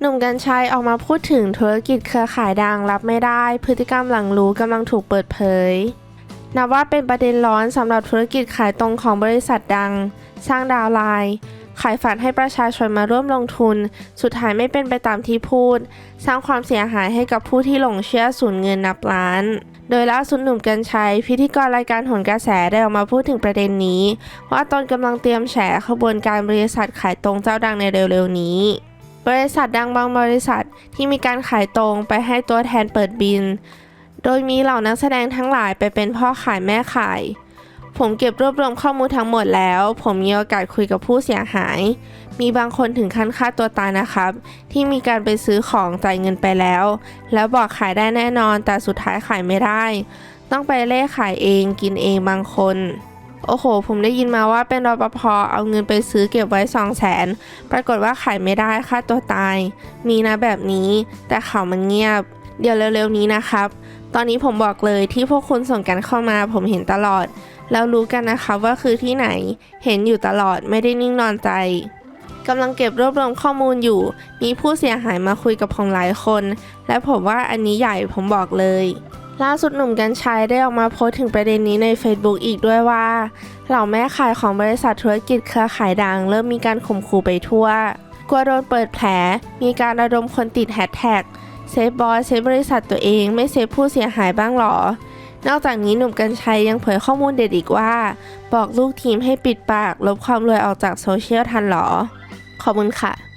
หนุ่มกัญชัยออกมาพูดถึงธุรกิจเครือข่ายดังรับไม่ได้ พฤติกรรมหลังรู้กำลังถูกเปิดเผย นับว่าเป็นประเด็นร้อนสำหรับธุรกิจขายตรงของบริษัทดัง สร้างดาวไลน์ขายฝันให้ประชาชนมาร่วมลงทุน สุดท้ายไม่เป็นไปตามที่พูด สร้างความเสียหายให้กับผู้ที่หลงเชื่อสูญเงินนับล้าน โดยล่าสุดหนุ่มกัญชัย พิธีกรรายการโหนกระแสได้ออกมาพูดถึงประเด็นนี้ ว่าตนกำลังเตรียมแฉขบวนการบริษัทขายตรงเจ้าดังในเร็วๆนี้ บริษัทดังบางบริษัทที่มีการขายตรงไปให้ตัวแทนเปิดบิน โดยมีเหล่านักแสดงทั้งหลายไปเป็นพ่อขายแม่ขาย ผมเก็บรวบรวมข้อมูลทั้งหมดแล้ว ผมมีโอกาสคุยกับผู้เสียหาย มีบางคนถึงขั้นฆ่าตัวตายนะครับ ที่มีการไปซื้อของจ่ายเงินไปแล้ว แล้วบอกขายได้แน่นอนแต่สุดท้ายขายไม่ได้ ต้องไปเล่ขายเองกินเองบางคน โอ้โห ผมได้ยินมาว่าเป็นรปภเอาเงินไปซื้อเก็บไว้2 0 0แสนปรากฏว่าขายไม่ได้ค่าตัวตาย มีนะแบบนี้ แต่ข่าวมันเงียบ เดี๋ยวเร็วๆนี้นะครับ ตอนนี้ผมบอกเลยที่พวกคุณส่งกันเข้ามาผมเห็นตลอด แล้วรู้กันนะคะว่าคือที่ไหน เห็นอยู่ตลอดไม่ได้นิ่งนอนใจกำลังเก็บรวบรวมข้อมูลอยู่ มีผู้เสียหายมาคุยกับผมหลายคน และผมว่าอันนี้ใหญ่ผมบอกเลย ล่าสุดหนุ่มกัญชัยได้ออกมาโพสต์ถึงประเด็นนี้ใน Facebook อีกด้วยว่า เหล่าแม่ขายของบริษัทธุรกิจเครือข่ายดัง เริ่มมีการข่มขู่ไปทั่ว กลัวโดนเปิดแผล มีการระดมคนติดแฮชแท็กเซฟบอสเซฟบริษัทตัวเองไม่เซฟผู้เสียหายบ้างหรอ นอกจากนี้หนุ่มกัญชัยยังเผยข้อมูลเด็ดอีกว่า บอกลูกทีมให้ปิดปาก ลบความรวยออกจากโซเชียลทันหรอ ขอบคุณค่ะ